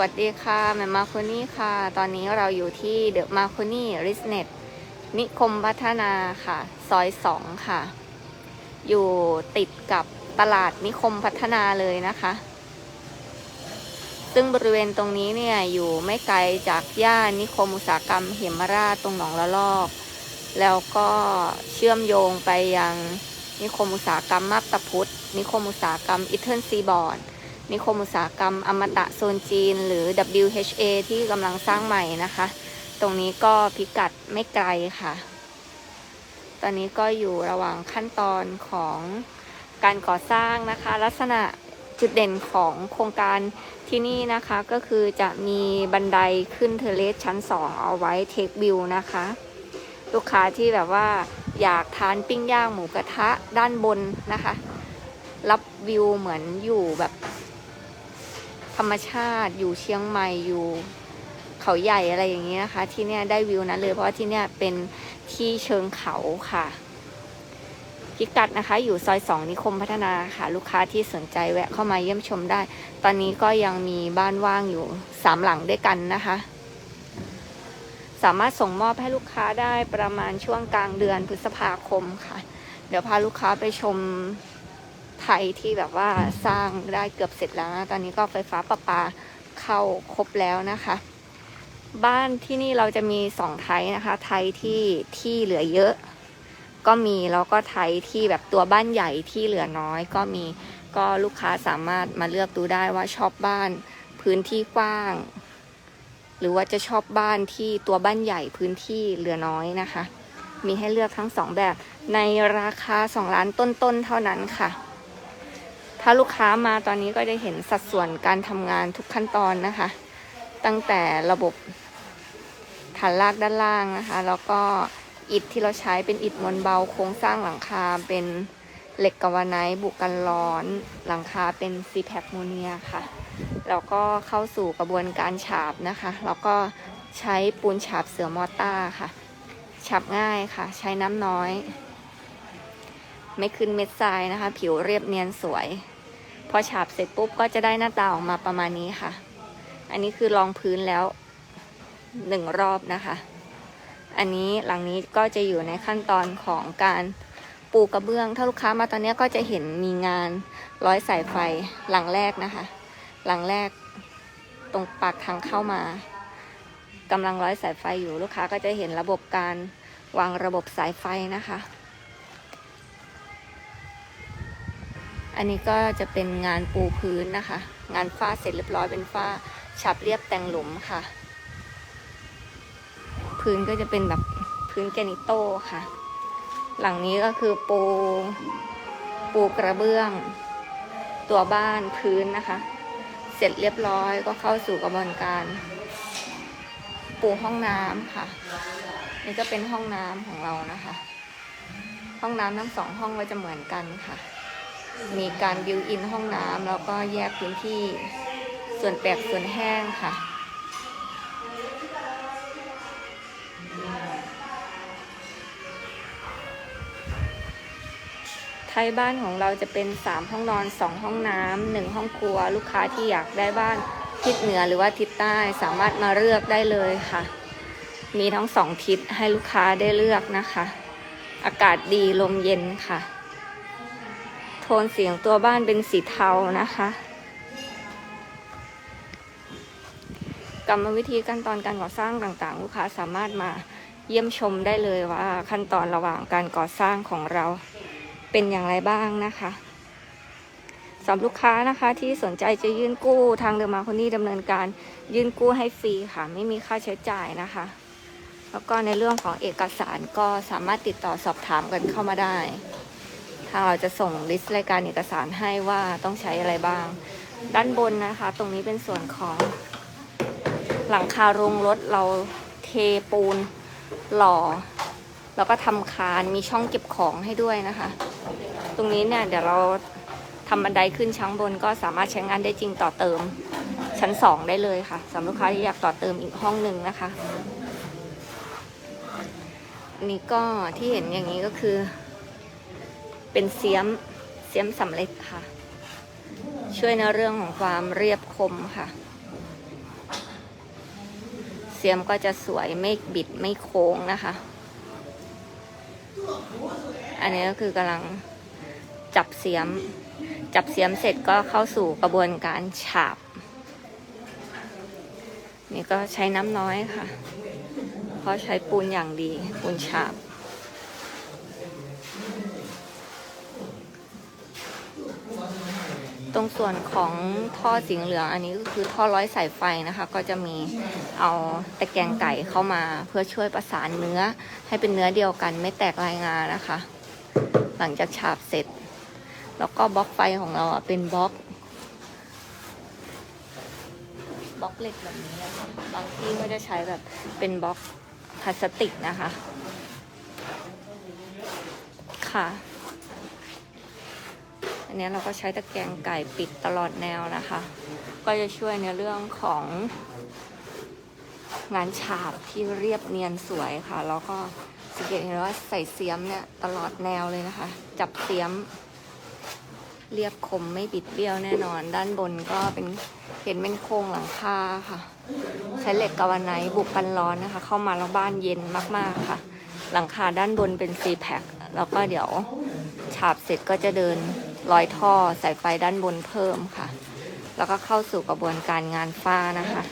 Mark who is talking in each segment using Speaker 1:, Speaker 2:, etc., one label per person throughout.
Speaker 1: วัสดีค่ะแมมมาโคนี่ค่ะ ตอนนี้เราอยู่ที่เดอะมาโคนี่ริสเนตนิคมพัฒนาค่ะ ซอยสองค่ะ อยู่ติดกับตลาดนิคมพัฒนาเลยนะคะ ซึ่งบริเวณตรงนี้เนี่ย อยู่ไม่ไกลจากย่านนิคมอุตสาหกรรมเหมราชตรงหนองละลอก แล้วก็เชื่อมโยงไปยังนิคมอุตสาหกรรมมาบตาพุธนิคมอุตสาหกรรมอิตเทิลซีบอร์ด นิคมอุตสาหกรรมอมตะโซนจีน หรือ WHA ที่กำลังสร้างใหม่นะคะ ตรงนี้ก็พิกัดไม่ไกลค่ะ ตอนนี้ก็อยู่ระหว่างขั้นตอนของการก่อสร้างนะคะ ลักษณะจุดเด่นของโครงการที่นี่นะคะก็คือจะมีบันไดขึ้นเทเลสชั้น 2 เอาไว้เทควิวนะคะ ลูกค้าที่แบบว่าอยากทานปิ้งย่างหมูกระทะด้านบนนะคะ รับวิวเหมือนอยู่แบบ ธรรมชาติอยู่เชียงใหม่อยู่เขาใหญ่อะไรอย่างเงี้ยนะคะ ที่เนี่ยได้วิวนั้นเลยเพราะว่าที่เนี่ยเป็นที่เชิงเขาค่ะพิกัดนะคะ อยู่ซอยสองนิคมพัฒนาค่ะ ลูกค้าที่สนใจแวะเข้ามาเยี่ยมชมได้ ตอนนี้ก็ยังมีบ้านว่างอยู่สามหลังด้วยกันนะคะ สามารถส่งมอบให้ลูกค้าได้ประมาณช่วงกลางเดือนพฤษภาคมค่ะ เดี๋ยวพาลูกค้าไปชม ไทยที่แบบว่าสร้างได้เกือบเสร็จแล้วนะ ตอนนี้ก็ไฟฟ้าประปาเข้าครบแล้วนะคะ บ้านที่นี่เราจะมีสองไทยนะคะ ไทยที่ที่เหลือเยอะ ก็มีแล้วก็ไทยที่แบบตัวบ้านใหญ่ที่เหลือน้อยก็มีก็ลูกค้าสามารถมาเลือกดูได้ว่าชอบบ้านพื้นที่กว้าง หรือว่าจะชอบบ้านที่ตัวบ้านใหญ่พื้นที่เหลือน้อยนะคะ มีให้เลือกทั้งสองแบบในราคา 2 ล้านต้นๆเท่านั้นค่ะ ถ้าลูกค้ามาตอนนี้ก็จะเห็นสัดส่วนการทำงานทุกขั้นตอนนะคะ ตั้งแต่ระบบฐานรากด้านล่างนะคะ แล้วก็อิฐที่เราใช้เป็นอิฐมวลเบา โครงสร้างหลังคาเป็นเหล็กกาวาไนท์บุกกันร้อน หลังคาเป็นซีแพคโมเนียค่ะ แล้วก็เข้าสู่กระบวนการฉาบนะคะ แล้วก็ใช้ปูนฉาบเสือมอต้าค่ะ ฉาบง่ายค่ะ ใช้น้ำน้อย ไม่ขึ้นเม็ดทรายนะคะ ผิวเรียบเนียนสวย อฉาบเสร็จปุ๊บก็จะได้หน้าตาออกมาประมาณนี้ค่ะ อันนี้คือรองพื้นแล้วหนึ่งรอบนะคะ อันนี้หลังนี้ก็จะอยู่ในขั้นตอนของการปูกระเบื้อง ถ้าลูกค้ามาตอนนี้ก็จะเห็นมีงานร้อยสายไฟหลังแรกนะคะ หลังแรกตรงปากทางเข้ามากำลังร้อยสายไฟอยู่ลูกค้าก็จะเห็นระบบการวางระบบสายไฟนะคะ อันนี้ก็จะเป็นงานปูพื้นนะคะ งานฝ้าเสร็จเรียบร้อยเป็นฝ้าฉับเรียบแต่งหลุมค่ะ พื้นก็จะเป็นแบบพื้นแกนิโต้ค่ะ หลังนี้ก็คือปู ปูกระเบื้อง ตัวบ้านพื้นนะคะ เสร็จเรียบร้อยก็เข้าสู่กระบวนการ ปูห้องน้ำค่ะ นี่ก็เป็นห้องน้ำของเรานะคะ ห้องน้ำทั้งสองห้องก็จะเหมือนกันค่ะ มีการบิวอินห้องน้ำแล้วก็แยกพื้นที่ส่วนแปลกส่วนแห้งค่ะ ไทยบ้านของเราจะเป็น 3 ห้องนอน 2 ห้องน้ำหนึ่งห้องครัว ลูกค้าที่อยากได้บ้านทิศเหนือหรือว่าทิศใต้สามารถมาเลือกได้เลยค่ะ มีทั้งสองทิศให้ลูกค้าได้เลือกนะคะ อากาศดีลมเย็นค่ะ โทนเสียงตัวบ้านเป็นสีเทานะคะ กรรมวิธีขั้นตอนการก่อสร้างต่างๆ ลูกค้าสามารถมาเยี่ยมชมได้เลยว่าขั้นตอนระหว่างการก่อสร้างของเราเป็นอย่างไรบ้างนะคะสำหรับลูกค้านะคะที่สนใจจะยื่นกู้ทางเดอะมาคนนี้ดำเนินการยื่นกู้ให้ฟรีค่ะ ไม่มีค่าใช้จ่ายนะคะ แล้วก็ในเรื่องของเอกสารก็สามารถติดต่อสอบถามกันเข้ามาได้ ทางเราจะส่งลิสต์รายการเอกสารให้ว่าต้องใช้อะไรบ้าง ด้านบนนะคะ ตรงนี้เป็นส่วนของหลังคาโรงรถเราเทปูนหล่อ แล้วก็ทำคานมีช่องเก็บของให้ด้วยนะคะ ตรงนี้เนี่ยเดี๋ยวเราทำบันไดขึ้นชั้นบนก็สามารถใช้งานได้จริงต่อเติมชั้นสองได้เลยค่ะสำหรับลูกค้าที่อยากต่อเติมอีกห้องหนึ่งนะคะนนี้ก็ที่เห็นอย่างนี้ก็คือ เป็นเสียมเสียมสำเร็จค่ะ ช่วยในเรื่องของความเรียบคมค่ะ เสียมก็จะสวยไม่บิดไม่โค้งนะคะ อันนี้ก็คือกำลังจับเสียม จับเสียมเสร็จก็เข้าสู่กระบวนการฉาบ นี่ก็ใช้น้ำน้อยค่ะ เพราะใช้ปูนอย่างดีปูนฉาบ ตรงส่วนของท่อสีเหลืองอันนี้ก็คือท่อร้อยสายไฟนะคะ ก็จะมีเอาตะแกรงไก่เข้ามาเพื่อช่วยประสานเนื้อให้เป็นเนื้อเดียวกันไม่แตกลายงานะคะ หลังจากฉาบเสร็จ แล้วก็บล็อกไฟของเราอะเป็นบล็อกบล็อกเหล็กแบบนี้นะคะบางที่ก็จะใช้แบบเป็นบล็อกพลาสติกนะคะ ค่ะ อันนี้เราก็ใช้ตะแกรงไก่ปิดตลอดแนวนะคะ ก็จะช่วยในเรื่องของ งานฉาบที่เรียบเนียนสวยค่ะ แล้วก็สังเกตเห็นว่าใส่เสียมเนี่ยตลอดแนวเลยนะคะ จับเสียม เรียบคมไม่บิดเบี้ยวแน่นอน ด้านบนก็เป็นเห็นเป็นโครงหลังคาค่ะ ใช้เหล็กกาวไนท์บุกกันร้อนนะคะ เข้ามาแล้วบ้านเย็นมากๆค่ะ หลังคาด้านบนเป็นซีแพคแล้วก็เดี๋ยวฉาบเสร็จก็จะเดิน รอยท่อสายไฟด้านบนเพิ่มค่ะ แล้วก็เข้าสู่กระบวนการงานฝ้านะคะ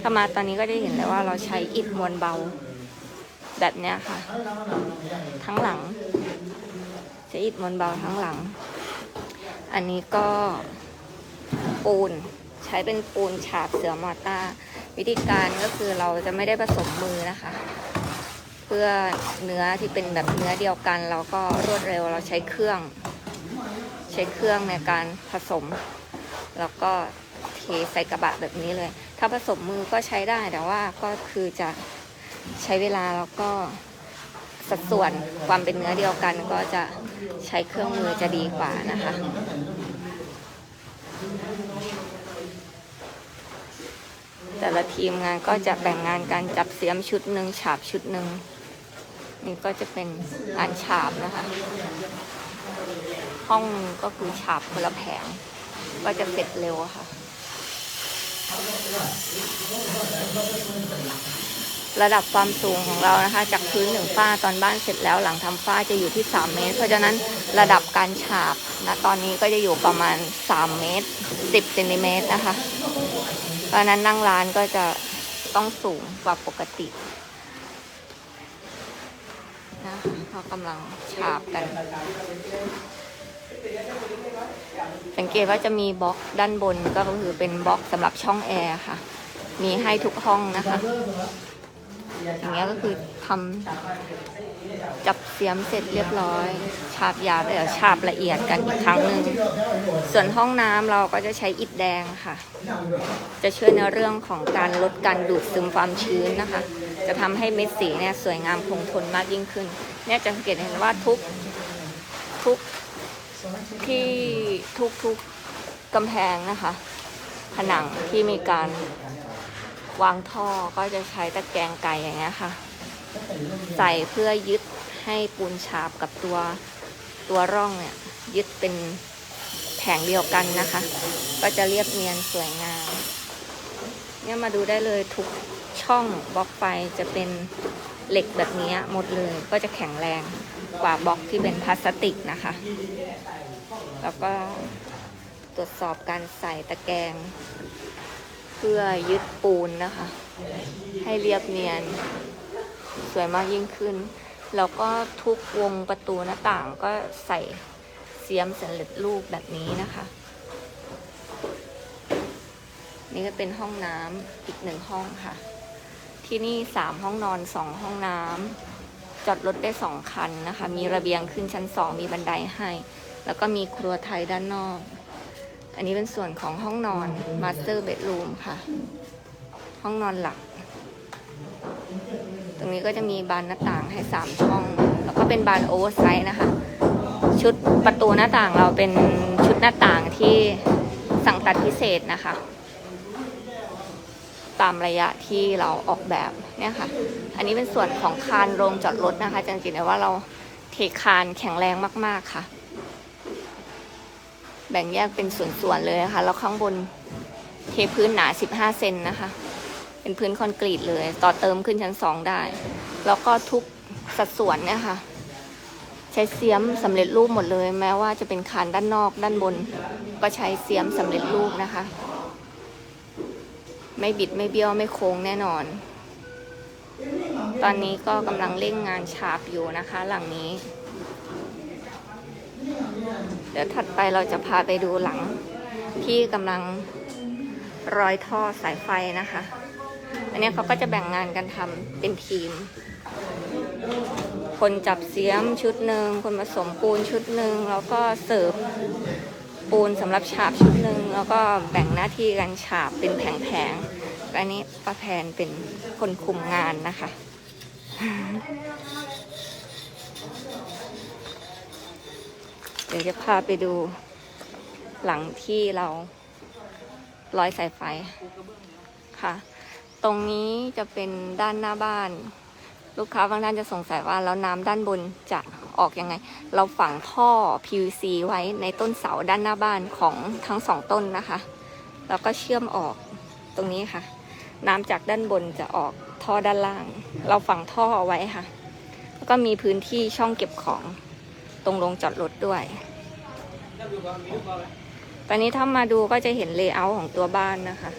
Speaker 1: ถ้ามาตอนนี้ก็ได้เห็นเลยว่าเราใช้อิฐมวลเบา แบบเนี้ยค่ะ ทั้งหลังใช้อิฐมวลเบาทั้งหลัง อันนี้ก็ปูนใช้เป็นปูนฉาบเสือมอต้าวิธีการก็คือเราจะไม่ได้ผสมมือนะคะ เพื่อเนื้อที่เป็นแบบเนื้อเดียวกัน เราก็รวดเร็วเราใช้เครื่อง ใช้เครื่องในการผสม แล้วก็เทใส่กระบะแบบนี้เลย ถ้าผสมมือก็ใช้ได้แต่ว่าก็คือจะใช้เวลาแล้วก็สัดส่วนความเป็นเนื้อเดียวกันก็จะใช้เครื่องมือจะดีกว่านะคะแต่ละทีมงานก็จะแบ่งงานการจับเสียมชุดหนึ่งฉาบชุดหนึ่งนี่ก็จะเป็นงานฉาบนะคะ ห้องก็คือฉาบคนละแผง ก็จะเสร็จเร็วค่ะ ระดับความสูงของเรานะคะ จากพื้นถึงฝ้าตอนบ้านเสร็จแล้วหลังทำฝ้าจะอยู่ที่ 3 เมตร เพราะฉะนั้นระดับการฉาบนะตอนนี้ก็จะอยู่ประมาณ 3 เมตร 10เซนติเมตรนะคะ เพราะฉะนั้นนั่งร้านก็จะต้องสูงกว่าปกตินะเรากำลังฉาบกัน สังเกตว่าจะมีบล็อกด้านบนก็คือเป็นบล็อกสำหรับช่องแอร์ค่ะ มีให้ทุกห้องนะคะ อย่างเงี้ยก็คือทำจับเสียมเสร็จเรียบร้อย ฉาบหยาบเดี๋ยวฉาบละเอียดกันอีกครั้งหนึ่งส่วนห้องน้ำเราก็จะใช้อิฐแดงค่ะ จะช่วยในเรื่องของการลดการดูดซึมความชื้นนะคะ จะทำให้เม็ดสีเนี่ยสวยงามคงทนมากยิ่งขึ้น เนี่ยจะสังเกตเห็นว่าทุกทุก ที่ทุกทุกกำแพงนะคะ ผนังที่มีการวางท่อก็จะใช้ตะแกรงไก่อย่างเงี้ยค่ะ ใส่เพื่อยึดให้ปูนฉาบกับตัวตัวร่องเนี่ยยึดเป็นแผงเดียวกันนะคะ ก็จะเรียบเนียนสวยงาม เนี่ยมาดูได้เลยทุกช่องบล็อกไฟจะเป็นเหล็กแบบนี้หมดเลยก็จะแข็งแรง กว่าบล็อกที่เป็นพลาสติกนะคะ แล้วก็ตรวจสอบการใส่ตะแกรงเพื่อยึดปูนนะคะ ให้เรียบเนียน สวยมากยิ่งขึ้น แล้วก็ทุกวงประตูหน้าต่างก็ใส่เสียมสำเร็จรูปแบบนี้นะคะ นี่ก็เป็นห้องน้ำอีกหนึ่งห้องค่ะ ที่นี่สามห้องนอนสองห้องน้ำ จอดรถได้สองคันนะคะ มีระเบียงขึ้นชั้นสองมีบันไดให้ แล้วก็มีครัวไทยด้านนอก อันนี้เป็นส่วนของห้องนอน Master Bedroom ค่ะ ห้องนอนหลัก ตรงนี้ก็จะมีบานหน้าต่างให้สามช่อง แล้วก็เป็นบานโอเวอร์ไซส์นะคะ ชุดประตูหน้าต่างเราเป็นชุดหน้าต่างที่สั่งตัดพิเศษนะคะ ตามระยะที่เราออกแบบเนี่ยค่ะ อันนี้เป็นส่วนของคานโรงจอดรถนะคะจังจิตเลยว่าเราเทคานแข็งแรงมาก ๆค่ะ แบ่งแยกเป็นส่วนๆเลยนะคะแล้วข้างบนเทพื้นหนา 15 เซนนะคะ เป็นพื้นคอนกรีตเลย ต่อเติมขึ้นชั้นสองได้ แล้วก็ทุกสัดส่วนเนี่ยค่ะ ใช้เสียมสำเร็จรูปหมดเลย แม้ว่าจะเป็นคานด้านนอกด้านบน ก็ใช้เสียมสำเร็จรูปนะคะ ไม่บิดไม่เบี้ยวไม่โค้งแน่นอน ตอนนี้ก็กำลังเร่งงานฉาบอยู่นะคะ หลังนี้ เดี๋ยวถัดไปเราจะพาไปดูหลังที่กำลังร้อยท่อสายไฟนะคะ อันนี้เขาก็จะแบ่งงานกันทำเป็นทีม คนจับเสียมชุดหนึ่ง คนผสมปูนชุดหนึ่ง แล้วก็เสิร์ฟปูนสำหรับฉาบชุดหนึ่ง แล้วก็แบ่งหน้าที่กันฉาบเป็นแผงๆ อันนี้ป้าแพนเป็นคนคุมงานนะคะ เดี๋ยวจะพาไปดูหลังที่เราร้อยสายไฟค่ะ ตรงนี้จะเป็นด้านหน้าบ้าน ลูกค้าบางท่านจะสงสัยว่าแล้วน้ำด้านบนจะออกยังไง เราฝังท่อ PVC ไว้ในต้นเสาด้านหน้าบ้านของทั้งสองต้นนะคะ แล้วก็เชื่อมออกตรงนี้ค่ะ น้ำจากด้านบนจะออกท่อด้านล่าง เราฝังท่อเอาไว้ค่ะ แล้วก็มีพื้นที่ช่องเก็บของตรงโรงจอดรถด้วย ตอนนี้ถ้ามาดูก็จะเห็นเลเยอร์ของตัวบ้านนะคะ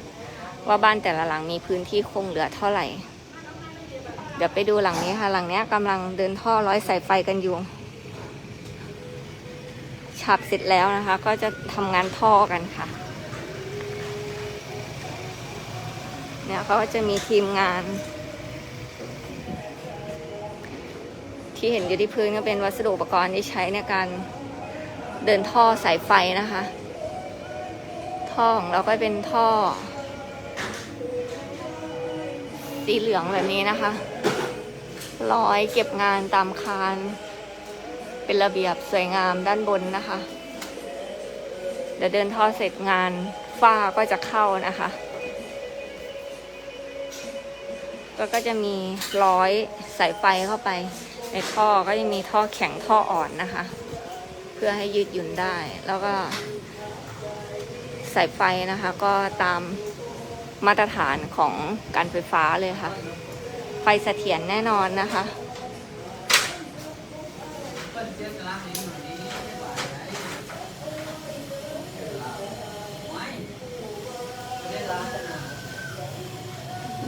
Speaker 1: ว่าบ้านแต่ละหลังมีพื้นที่คงเหลือเท่าไหร่ เดี๋ยวไปดูหลังนี้ค่ะ หลังนี้กำลังเดินท่อร้อยสายไฟกันอยู่ฉาบเสร็จแล้วนะคะ ก็จะทำงานท่อกันค่ะ เนี่ยเขาก็จะมีทีมงาน ที่เห็นอยู่ที่พื้นก็เป็นวัสดุอุปกรณ์ที่ใช้ในการเดินท่อสายไฟนะคะ ท่อของเราก็เป็นท่อ สีเหลืองแบบนี้นะคะร้อยเก็บงานตามคาน เป็นระเบียบสวยงามด้านบนนะคะ เดี๋ยวเดินท่อเสร็จงานฝ้าก็จะเข้านะคะ ก็ก็จะมีร้อยสายไฟเข้าไป ในท่อก็จะมีท่อแข็งท่ออ่อนนะคะ เพื่อให้ยืดหยุ่นได้ แล้วก็ สายไฟนะคะ ก็ตามมาตรฐานของการไฟฟ้าเลยค่ะ ไฟเสถียรแน่นอนนะคะ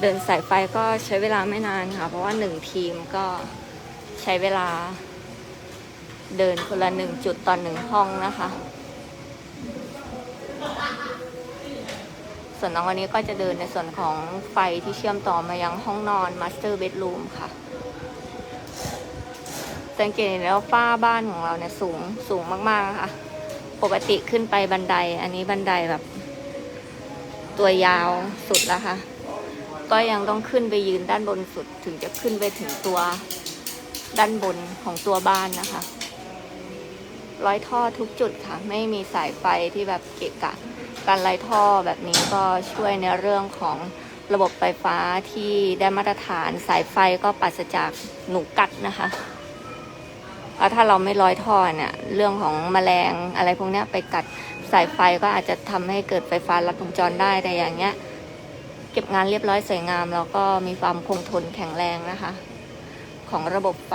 Speaker 1: ดินสายไฟก็ใช้เวลาไม่นานค่ะ เพราะว่าหนึ่งทีมก็ใช้เวลา เดินคนละหนึ่งจุดต่อหนึ่งห้องนะคะ ส่วนน้องวันนี้ก็จะเดินในส่วนของไฟที่เชื่อมต่อมายังห้องนอน Master Bedroom ค่ะสังเกตเห็นแล้วฝ้าบ้านของเราเนี่ยสูงสูงมากๆนะคะปกติขึ้นไปบันได อันนี้บันไดแบบ ตัวยาวสุดแล้วค่ะ ก็ยังต้องขึ้นไปยืนด้านบนสุดถึงจะขึ้นไปถึงตัวด้านบนของตัวบ้านนะคะ ร้อยท่อทุกจุดค่ะ ไม่มีสายไฟที่แบบเกะกะ การไล่ท่อแบบนี้ก็ช่วยในเรื่องของระบบไฟฟ้าที่ได้มาตรฐานสายไฟก็ปราศจากหนูกัดนะคะถ้าเราไม่ร้อยท่อเนี่ยเรื่องของแมลงอะไรพวกนี้ไปกัดสายไฟก็อาจจะทำให้เกิดไฟฟ้าลัดวงจรได้แต่อย่างเงี้ย เก็บงานเรียบร้อยสวยงาม แล้วก็มีความคงทนแข็งแรงนะคะ ของระบบไฟ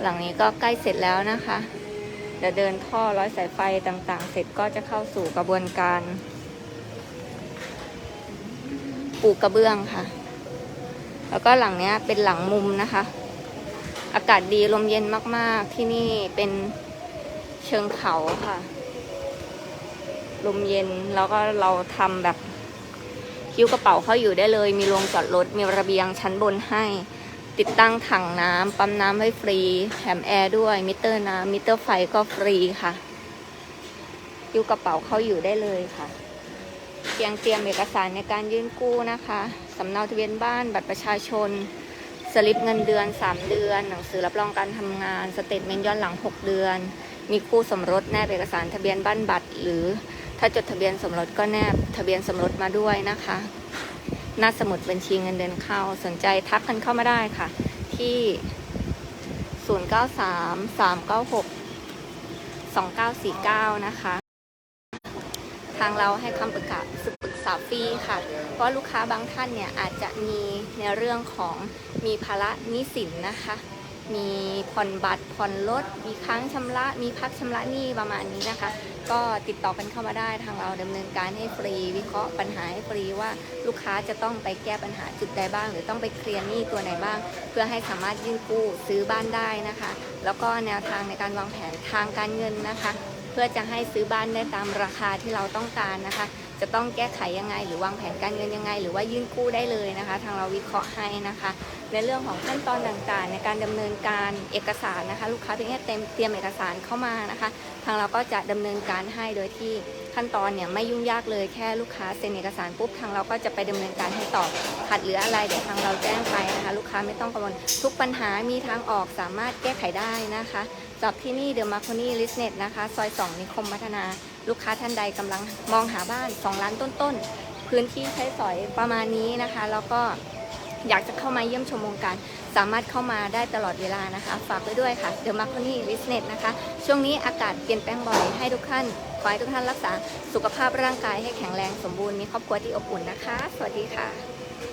Speaker 1: หลังนี้ก็ใกล้เสร็จแล้วนะคะเดี๋ยวเดินท่อร้อยสายไฟต่างๆ เสร็จก็จะเข้าสู่กระบวนการปลูกกระเบื้องค่ะ แล้วก็หลังนี้เป็นหลังมุมนะคะ อากาศดีลมเย็นมากๆ ที่นี่เป็นเชิงเขาค่ะ ลมเย็นแล้วก็เราทำแบบ คิ้วกระเป๋าเข้าอยู่ได้เลย มีโรงจอดรถ มีระเบียงชั้นบนให้ ติดตั้งถังน้ำ ปั๊มน้ำให้ฟรี แถมแอร์ด้วย มิเตอร์น้ำ มิเตอร์ไฟก็ฟรีค่ะ คิ้วกระเป๋าเข้าอยู่ได้เลยค่ะเพียงเตรียมเอกสารในการยื่นกู้นะคะ สำเนาทะเบียนบ้าน บัตรประชาชน สลิปเงินเดือน 3 เดือน หนังสือรับรองการทำงาน สเตทเมนต์ย้อนหลัง 6 เดือน มีคู่สมรสแนบเอกสารทะเบียนบ้านบัตรหรือ ถ้าจดทะเบียนสมรสก็แนบทะเบียนสมรสมาด้วยนะคะหน้าสมุดบัญชีเงินเดือนเข้าสนใจทักกันเข้ามาได้ค่ะ ที่ 093 396 2949 นะคะ ทางเราให้คำปรึกษาปรึกษาฟรีค่ะ เพราะลูกค้าบางท่านเนี่ยอาจจะมีในเรื่องของมีภาระหนี้สินนะคะ มีผ่อนบัตรผ่อนรถมีค้างชำระ มีพักชำระหนี้ประมาณนี้นะคะ ก็ติดต่อกันเข้ามาได้ทางเราดำเนินการให้ฟรี วิเคราะห์ปัญหาให้ฟรีว่าลูกค้าจะต้องไปแก้ปัญหาจุดใดบ้าง หรือต้องไปเคลียร์หนี้ตัวไหนบ้าง เพื่อให้สามารถยื่นกู้ซื้อบ้านได้นะคะ แล้วก็แนวทางในการวางแผนทางการเงินนะคะ เพื่อจะให้ซื้อบ้านได้ตามราคาที่เราต้องการนะคะจะต้องแก้ไขยังไง หรือวางแผนการเงินยังไง หรือว่ายื่นกู้ได้เลยนะคะ ทางเราวิเคราะห์ให้นะคะ ในเรื่องของขั้นตอนต่างๆ ในการดำเนินการเอกสารนะคะ ลูกค้าเพียงแค่เต็มเตรียมเอกสารเข้ามานะคะ ทางเราก็จะดำเนินการให้โดยที่ขั้นตอนเนี่ยไม่ยุ่งยากเลยแค่ลูกค้าเซ็นเอกสารปุ๊บทางเราก็จะไปดำเนินการให้ต่อขัดหรืออะไรเดี๋ยวทางเราแจ้งไปนะคะ ลูกค้าไม่ต้องกังวลทุกปัญหามีทางออกสามารถแก้ไขได้นะคะจากที่นี่เดอะมาร์คนี่ลิสเน็ตนะคะซอย2นิคมพัฒนา ลูกค้าท่านใดกำลังมองหาบ้าน 2 ล้านต้นๆพื้นที่ใช้สอยประมาณนี้นะคะ แล้วก็ อยากจะเข้ามาเยี่ยมชมวงการ สามารถเข้ามาได้ตลอดเวลานะคะ ฝากไว้ด้วยค่ะ The m a r c o n i Business นะคะ ช่วงนี้อากาศเปลี่ยนแปลงบ่อยให้ทุกท่านขอให้ทุกท่านรักษาสุขภาพร่างกายให้แข็งแรงสมบูรณ์มีครอบครัวที่อบอุ่นนะคะ สวัสดีค่ะ